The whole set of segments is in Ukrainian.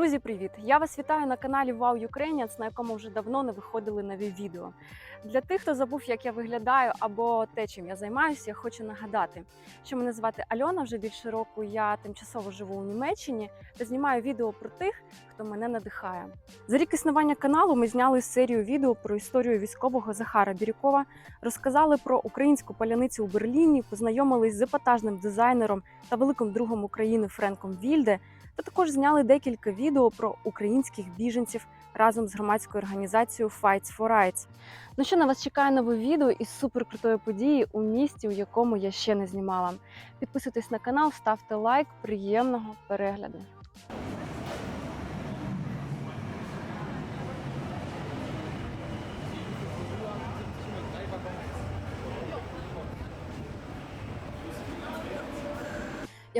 Друзі, привіт! Я вас вітаю на каналі Wow Ukrainians, на якому вже давно не виходили нові відео. Для тих, хто забув, як я виглядаю або те, чим я займаюся, я хочу нагадати, що мене звати Альона. Вже більше року я тимчасово живу у Німеччині та знімаю відео про тих, хто мене надихає. За рік існування каналу ми зняли серію відео про історію військового Захара Бірюкова, розказали про українську паляницю у Берліні, познайомились з епатажним дизайнером та великим другом України Френком Вільде. Та також зняли декілька відео про українських біженців разом з громадською організацією Fights for Rights. Ну що на вас чекає нове відео із суперкрутої події у місті, у якому я ще не знімала. Підписуйтесь на канал, ставте лайк, приємного перегляду.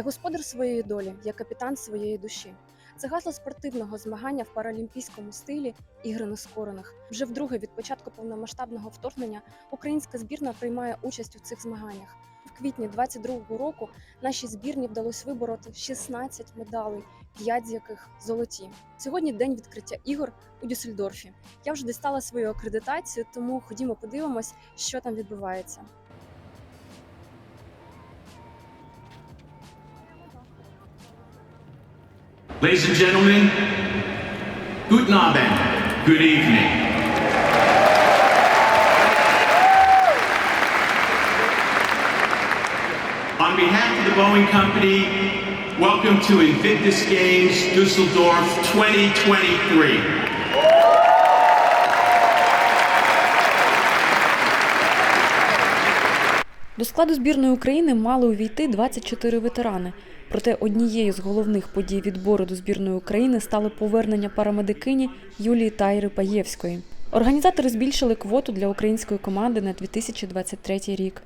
Я господар своєї долі, я капітан своєї душі. Це гасло спортивного змагання в паралімпійському стилі ігри нескорених. Вже вдруге від початку повномасштабного вторгнення українська збірна приймає участь у цих змаганнях. В квітні 22-го року нашій збірні вдалося вибороти 16 медалей, 5 з яких золоті. Сьогодні день відкриття ігор у Дюссельдорфі. Я вже дістала свою акредитацію, тому ходімо подивимось, що там відбувається. Ladies and gentlemen, guten Abend, good evening. On behalf of the Boeing Company, welcome to Invictus Games Dusseldorf 2023. До складу збірної України мали увійти 24 ветерани. Проте однією з головних подій відбору до збірної України стало повернення парамедикині Юлії Тайри Паєвської. Організатори збільшили квоту для української команди на 2023 рік.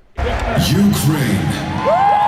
Ukraine.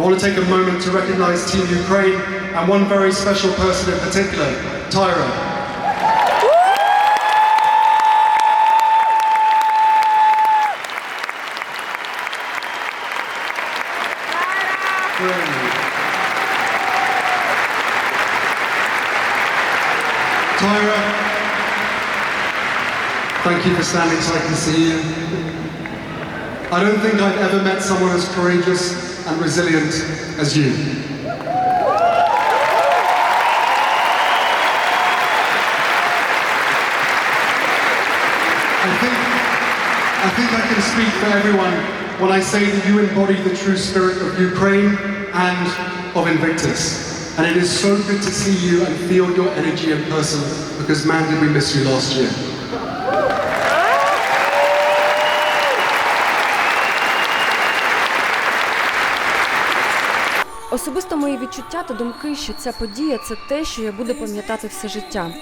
I want to take a moment to recognize Team Ukraine and one very special person in particular, Tyra. Tyra, thank you for standing so I can see you. I don't think I've ever met someone as courageous and resilient as you. I think, I think I can speak for everyone when I say that you embody the true spirit of Ukraine and of Invictus. And it is so good to see you and feel your energy in person because man did we miss you last year. Особисто мої відчуття та думки, що ця подія це те, що я буду пам'ятати все життя.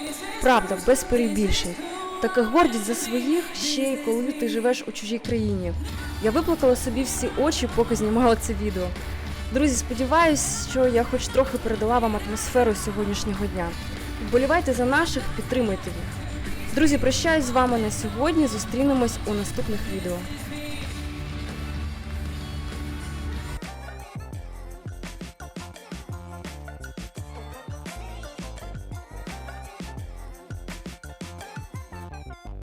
Правда, без перебільшень. Така гордість за своїх ще й коли ти живеш у чужій країні. Я виплакала собі всі очі, поки знімала це відео. Друзі, сподіваюсь, що я хоч трохи передала вам атмосферу сьогоднішнього дня. Вболівайте за наших, підтримуйте їх. Друзі, прощаюсь з вами на сьогодні. Зустрінемось у наступних відео.